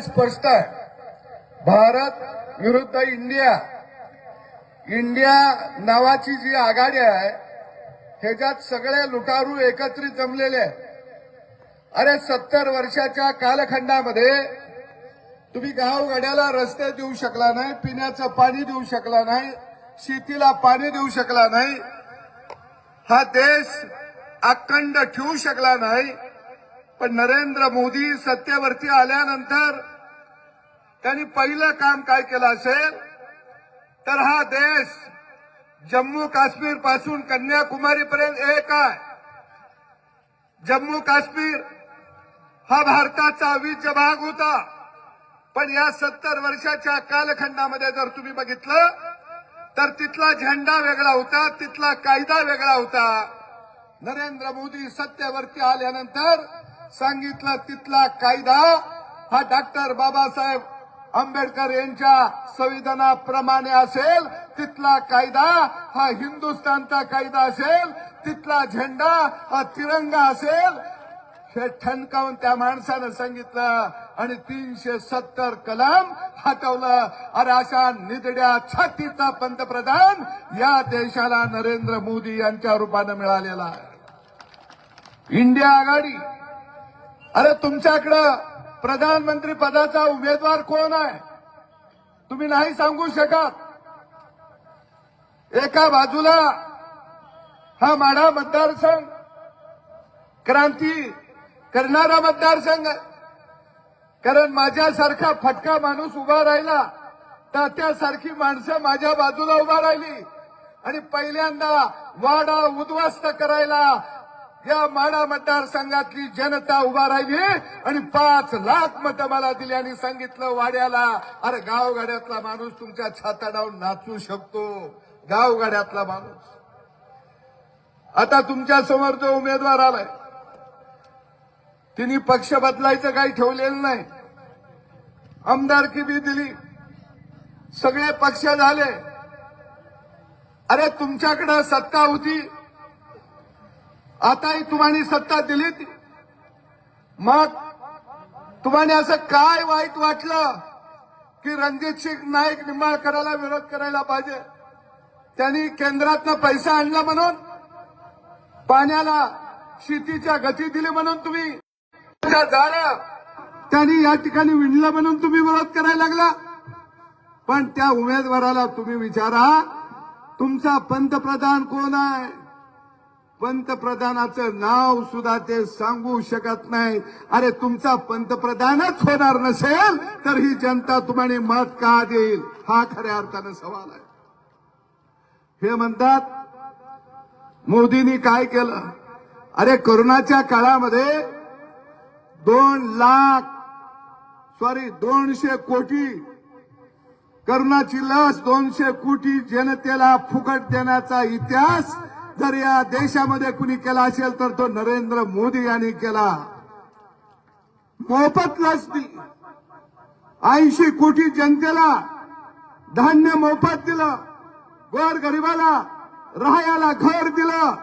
स्पष्ट आहे. भारत विरुद्ध इंडिया. इंडिया नावाची जी आघाडी आहे ह्याच्यात सगळे लुटारू एकत्रित जमलेले आहेत. अरे सत्तर वर्षाच्या कालखंडामध्ये तुम्ही गावगाड्याला रस्ते देऊ शकला नाही पिण्याचं पाणी देऊ शकला नाही शेतीला पाणी देऊ शकला नाही हा देश अखंड ठेवू शकला नाही पण नरेंद्र मोदी सत्तेवरती आल्यानंतर त्यांनी पहिलं काम काय केलं असेल? तर हा देश जम्मू काश्मीरपासून कन्याकुमारी पर्यंत एक आहे. जम्मू काश्मीर हा भारताचा अविज्य भाग होता. पण या सत्तर वर्षाच्या कालखंडामध्ये जर तुम्ही बघितलं तर तिथला झेंडा वेगळा होता तिथला कायदा वेगळा होता. नरेंद्र मोदी सत्तेवरती आल्यानंतर सांगितलं तिथला कायदा हा डॉक्टर बाबासाहेब आंबेडकर यांच्या संविधानाप्रमाणे असेल तिथला कायदा हा हिंदुस्थानचा कायदा असेल तिथला झेंडा हा तिरंगा असेल. हे ठणकावून त्या माणसानं सांगितलं आणि तीनशे सत्तर कलम हटवलं. अरे अशा निदड्या छातीचा पंतप्रधान या देशाला नरेंद्र मोदी यांच्या रूपानं मिळालेला आहे. इंडिया आघाडी अरे तुमच्याकडं प्रधानमंत्री पदाचा उमेदवार कोण आहे? तुम्ही नाही सांगू शकत. एका बाजूला हा माढा मतदारसंघ क्रांती करणारा मतदारसंघ कारण माझ्यासारखा फटका माणूस उभा राहिला तर त्यासारखी माणसं माझ्या बाजूला उभा राहिली. आणि पहिल्यांदा वाडा उद्ध्वस्त करायला या माडा मतदारसंघातली जनता उभा राहिली आणि पाच लाख मतं मला दिली आणि सांगितलं वाड्याला अरे गावगाड्यातला माणूस तुमच्या छाताडावून नाचू शकतो. गावगाड्यातला माणूस. आता तुमच्यासमोर जो उमेदवार आलाय तिने पक्ष बदलायचं काही ठेवलेलं नाही. आमदारकी बी दिली. सगळे पक्ष झाले. अरे तुमच्याकडं सत्ता होती. आताही तुम्हाला सत्ता दिलीत. मग तुम्हाला असं काय वाईट वाटलं की रणजित सिंग नाईक निंबाळकराला विरोध करायला पाहिजे? त्यांनी केंद्रातनं पैसा आणला म्हणून? पाण्याला शेतीच्या गती दिली म्हणून तुम्ही? झाडं त्यांनी या ठिकाणी विणलं म्हणून तुम्ही विरोध करायला लागला? पण त्या उमेदवाराला तुम्ही विचारा तुमचा पंतप्रधान कोण आहे? पंतप्रधानाचं नाव सुद्धा ते सांगू शकत नाही. अरे तुमचा पंतप्रधानच होणार नसेल तर ही जनता तुम्हाला मत का देईल? हा खऱ्या अर्थानं सवाल आहे. हे म्हणतात मोदींनी काय केलं? अरे कोरोनाच्या काळामध्ये दोन लाख सॉरी दोनशे कोटी करोनाची लस दोनशे कोटी जनतेला फुकट देण्याचा इतिहास जर या देशामध्ये कुणी केला असेल तर तो नरेंद्र मोदी यांनी केला. मोफत लस दिली ऐंशी कोटी जनतेला धान्य मोफत दिलं. गोर गरिबाला राहायला घर दिलं.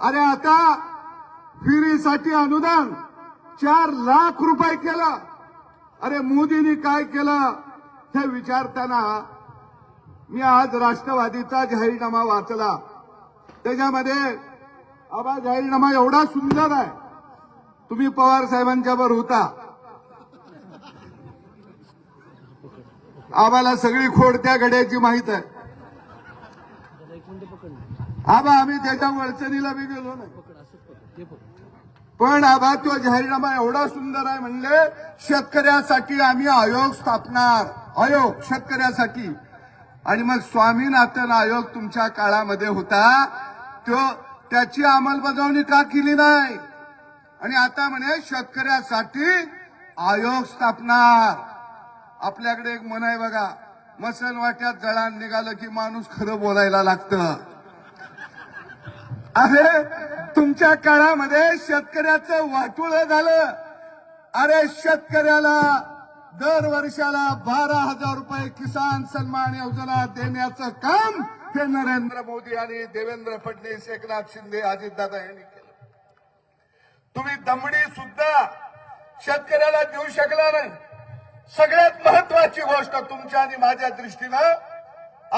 अरे आता फिरीसाठी अनुदान चार लाख रुपये केलं. अरे मोदींनी काय केलं हे विचारताना मी आज राष्ट्रवादीचा जाहीरनामा वाचला. त्याच्यामध्ये आबा जाहीरनामा एवढा सुंदर आहे. तुम्ही पवार साहेबांच्या वर होता. आम्हाला सगळी खोड त्या गड्याची माहीत आहे. आबा आम्ही त्याच्या अडचणीला बी गेलो नाही. पण आबा तो जाहीरनामा एवढा सुंदर आहे म्हणले शेतकऱ्यासाठी आम्ही आयोग स्थापणार. आयोग शेतकऱ्यासाठी. आणि मग स्वामीनाथन आयोग तुमच्या काळामध्ये होता. तो त्याची अंमलबजावणी का केली नाही? आणि आता म्हणे शेतकऱ्यासाठी आयोग स्थापणार. आपल्याकडे एक मन आहे बघा मसन वाट्यात जळान निघालं की माणूस खरं बोलायला लागतं. अरे तुमच्या काळामध्ये शेतकऱ्याचं वाटुळ झालं. अरे शेतकऱ्याला दर वर्षाला बारा हजार रुपये किसान सन्मान योजना देण्याचं काम ते नरेंद्र मोदी आणि देवेंद्र फडणवीस एकनाथ शिंदे अजितदादा यांनी केलं. तुम्ही दमडी सुद्धा शेतकऱ्याला देऊ शकला नाही. सगळ्यात महत्वाची गोष्ट तुमच्या आणि माझ्या दृष्टीनं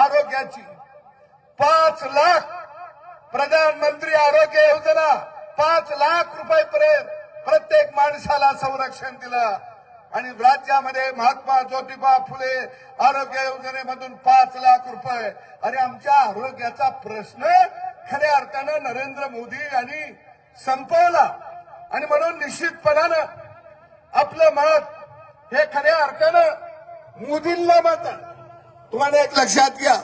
आरोग्याची. पाच लाख प्रधानमंत्री आरोग्य योजना पाच लाख रुपयेपर्यंत प्रत्येक माणसाला संरक्षण दिलं. आणि राज्यामध्ये महात्मा ज्योतिबा फुले आरोग्य योजनेमधून पाच लाख रुपये. आणि आमच्या आरोग्याचा प्रश्न खऱ्या अर्थानं नरेंद्र मोदी यांनी संपवला. आणि म्हणून निश्चितपणानं आपलं मत हे खऱ्या अर्थानं मोदींना मत तुम्हाला एक लक्षात घ्या.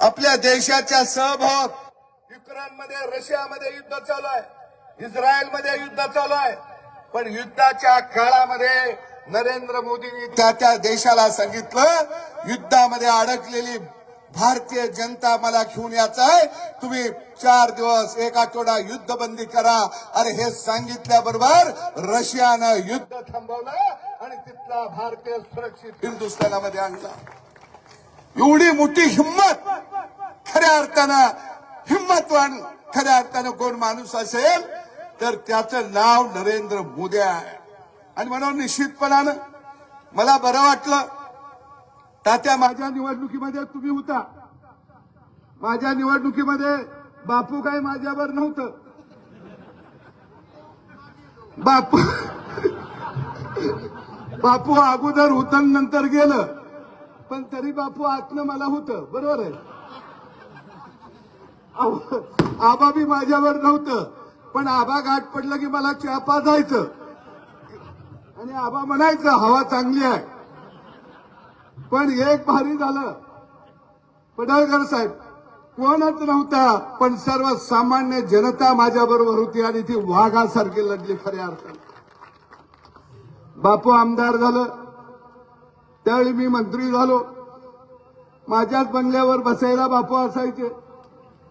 आपल्या देशाच्या सहभाग युक्रेनमध्ये रशियामध्ये युद्ध चालू आहे. इस्रायलमध्ये युद्ध चालू आहे. पण युद्धाच्या काळामध्ये नरेंद्र मोदींनी त्या त्या देशाला सांगितलं युद्धामध्ये अडकलेली भारतीय जनता मला घेऊन यायचं आहे. तुम्ही चार दिवस एक आठवडा युद्धबंदी करा. अरे हे सांगितल्याबरोबर रशियानं युद्ध थांबवलं आणि तिथला भारतीय सुरक्षित हिंदुस्थानामध्ये आणला. एवढी मोठी हिंमत खऱ्या अर्थानं हिंमतवान खऱ्या अर्थानं कोण माणूस असेल तर त्याचं नाव नरेंद्र मोदी आहे. आणि म्हणून निश्चितपणानं मला बरं वाटलं. तात्या माझ्या निवडणुकीमध्ये तुम्ही होता. माझ्या निवडणुकीमध्ये बापू काय माझ्यावर नव्हतं. बापू बापू अगोदर होत नंतर गेलं. पण तरी बापू आतनं मला होतं. बरोबर आहे? आबाबी बी माझ्यावर नव्हतं. पण आबा गाठ पडलं की मला चहा पाजायचं. आणि आबा म्हणायचं हवा चांगली आहे. पण एक भारी झालं. पडळकर साहेब कोणच नव्हता पण सर्व सामान्य जनता माझ्या बरोबर होती आणि ती वाघासारखी लढली खऱ्या अर्थाने. बापू आमदार झालं. त्यावेळी मी मंत्री झालो. माझ्याच बंगल्यावर बसायला बापू असायचे.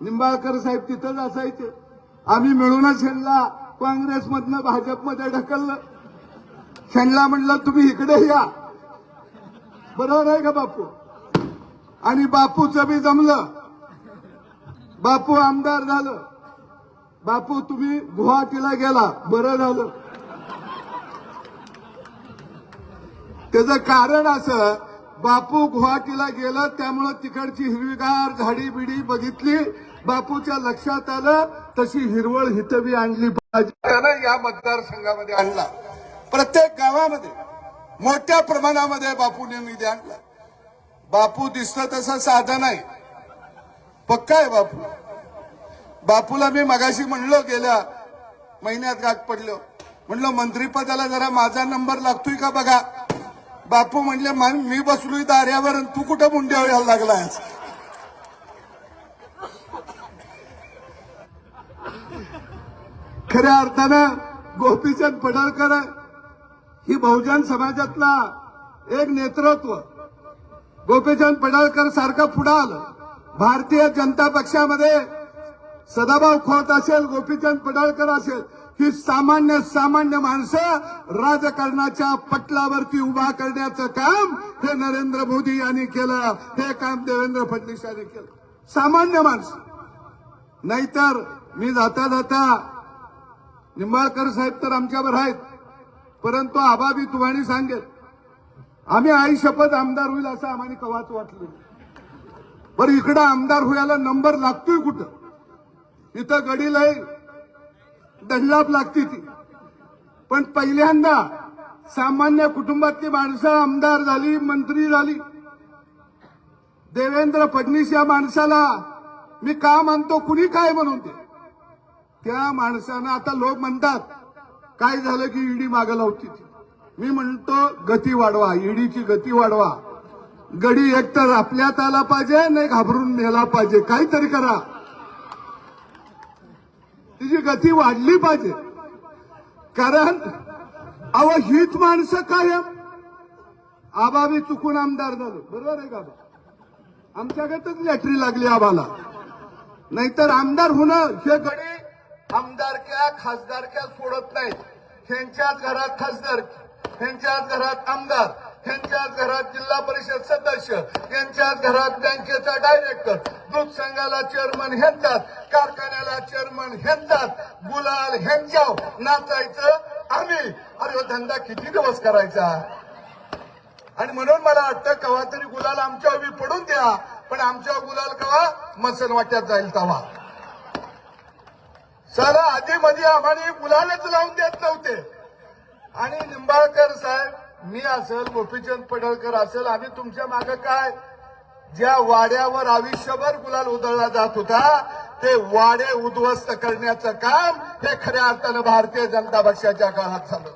निंबाळकर साहेब तिथंच असायचे. आम्ही मिळूनच ह्यांना काँग्रेसमधनं भाजपमध्ये ढकललं. ह्यांना म्हणलं तुम्ही इकडे या. बरोबर आहे का बापू? आणि बापूचं बी जमलं. बापू आमदार झालं. बापू तुम्ही गुवाहाटीला गेला. बरं झालं. त्याचं कारण असं बापू गुवाहाटीला गेलं त्यामुळं तिकडची हिरवीगार झाडी बिडी बघितली. बापूच्या लक्षात आलं तशी हिरवळ हितबी आणली पाहिजे. या मतदारसंघामध्ये आणला. प्रत्येक गावामध्ये मोठ्या प्रमाणामध्ये बापूने निधी आणला. बापू दिसतं तसं साधं नाही. पक्का आहे बापू. बापूला मी मगाशी म्हणलो गेल्या महिन्यात गाठ पडलो. म्हणलं मंत्रीपदाला जरा माझा नंबर लागतोय का बघा. बापू म्हणले मी बसलोय दार्यावर तू कुठं मुंड्या लागला लागलायस? खऱ्या अर्थानं गोपीचंद पडळकर ही बहुजन समाजातला एक नेतृत्व. गोपीचंद पडळकर सारखं पुढं आलं भारतीय जनता पक्षामध्ये सदाभाऊ खोत असेल गोपीचंद पडळकर असेल ही सामान्य सामान्य माणसं राजकारणाच्या पटलावरती उभा करण्याचं काम हे नरेंद्र मोदी यांनी केलं हे काम देवेंद्र फडणवीस यांनी केलं. सामान्य माणसं. नाहीतर मी जाता जाता निंबाळकर साहेब तर आमच्यावर आहेत. परंतु आबाबी तुम्हाला सांगेल. आम्ही आई शपथ आमदार होईल असं आम्हाला कवाच वाटलं बरं इकडं आमदार व्हायला नंबर लागतोय कुठं? इथं गडीला दंडलाप लागते ती. पण पहिल्यांदा सामान्य कुटुंबातली माणसं आमदार झाली मंत्री झाली. देवेंद्र फडणवीस या माणसाला मी का मानतो कुणी काय म्हणून ते? त्या माणसानं आता लोक म्हणतात काय झालं की ईडी मागं लावती ती? मी म्हणतो गती वाढवा ईडीची गती वाढवा. गडी एकतर आपल्यात आला पाहिजे नाही घाबरून नेला पाहिजे. काहीतरी करा. तिची गती वाढली पाहिजे. कारण अव हीच माणसं काय आबाबी चुकून आमदार झालो. बरोबर आहे का आमच्याकडे लॅटरी लागली आबाला नाहीतर आमदार होणं हे गडी आमदारक्या खासदारक्या सोडत नाहीत. ह्यांच्याच घरात खासदार त्यांच्याच घरात आमदार ह्यांच्याच घरात जिल्हा परिषद सदस्य यांच्याच घरात बँकेचा डायरेक्टर दूध संघाला चेअरमन ह्यांचाच कारखान्याला चेअरमन ह्यांचाच गुलाल ह्यांच्या नाचायचं आम्ही. अरे हो, धंदा किती दिवस करायचा? आणि म्हणून मला वाटतं कवा तरी गुलाल आमच्या उभी पडून द्या. पण आमच्या गुलाल कवा? मसन वाट्यात जाईल तवा. सर आधी मध्ये आम्हाला मुलालाच लावून देत नव्हते. आणि निंबाळकर साहेब मी असेल गोपीचंद पडळकर असेल आम्ही तुमच्या मागे काय? ज्या वाड्यावर आयुष्यभर गुलाल उधळला जात होता ते वाडे उद्ध्वस्त करण्याचं काम हे खऱ्या अर्थानं भारतीय जनता पक्षाच्या काळात झालं.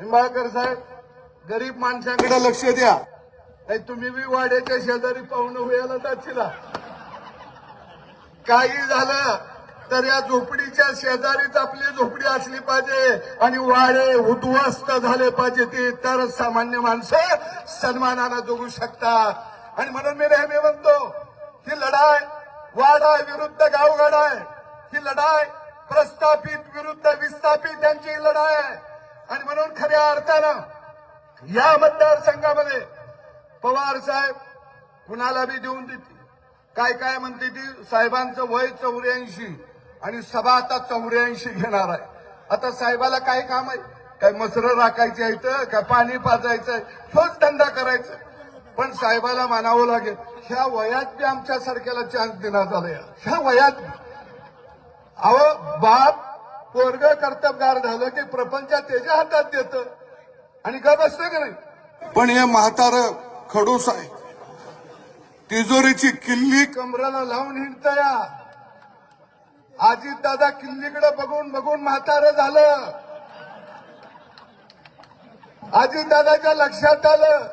निंबाळकर साहेब गरीब माणसांकडे लक्ष द्या. नाही तुम्ही बी वाड्याच्या शेजारी पाहुणं व्हायला जातील काही झालं तर या झोपडीच्या शेजारीच आपली झोपडी असली पाहिजे आणि वाडे उद्ध्वस्त झाले पाहिजे ते तर सामान्य माणसं सन्मानानं जगू शकतात. आणि म्हणून मी नेहमी म्हणतो ही लढाई वाडा विरुद्ध गावगाड ही लढाई प्रस्थापित विरुद्ध विस्थापित यांची लढाई आहे. आणि म्हणून खऱ्या अर्थानं या मतदारसंघामध्ये पवार साहेब कुणाला बी देऊन देते काय काय म्हणते ती? साहेबांचं वय चौऱ्याऐंशी. आणि सभा आता चौऱ्याऐंशी घेणार आहे. आता साहेबाला काय काम आहे? काय मसरं राखायची आहेत काय पाणी पाजायचंय तोच धंदा करायचा पण साहेबाला मानावं लागेल ह्या वयात बी आमच्या सारख्याला चान्स देण्यात आला ह्या वयात अहो बाप पोरग कर्तबगार झालं की प्रपंच त्याच्या हातात देत. आणि का बसतं का नाही? पण हे म्हातार खडूस आहे. तिजोरीची किल्ली कमराला लावून हिंडतया या. दादा किल्लीकडे बघून बघून म्हातारं झालं. अजित दादाच्या लक्षात आलं.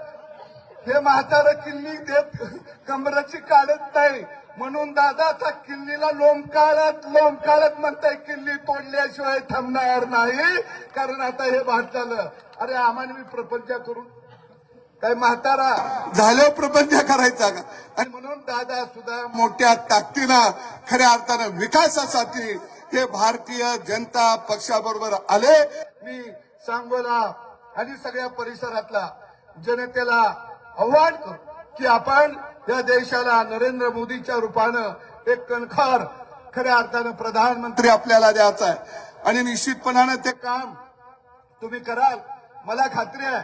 हे म्हातार किल्ली देत कमराची काढत नाही. म्हणून दादा आता किल्लीला लोंबकाळत लोंबकाळत म्हणताय किल्ली तोडल्याशिवाय थांबणार नाही. कारण आता हे भाट झालं. अरे आम्हाला मी प्रपंच करून काय म्हातारा झालं प्रपंच करायचा का? आणि म्हणून दादा सुद्धा मोठ्या ताकदीनं खऱ्या अर्थानं विकासासाठी हे भारतीय जनता पक्षाबरोबर आले. मी सांगोला आणि सगळ्या परिसरातला जनतेला आव्हान करू की आपण या देशाला नरेंद्र मोदीच्या रूपानं एक कणखर खऱ्या अर्थानं प्रधानमंत्री आपल्याला द्यायचा आहे. आणि निश्चितपणानं ते काम तुम्ही कराल. मला खात्री आहे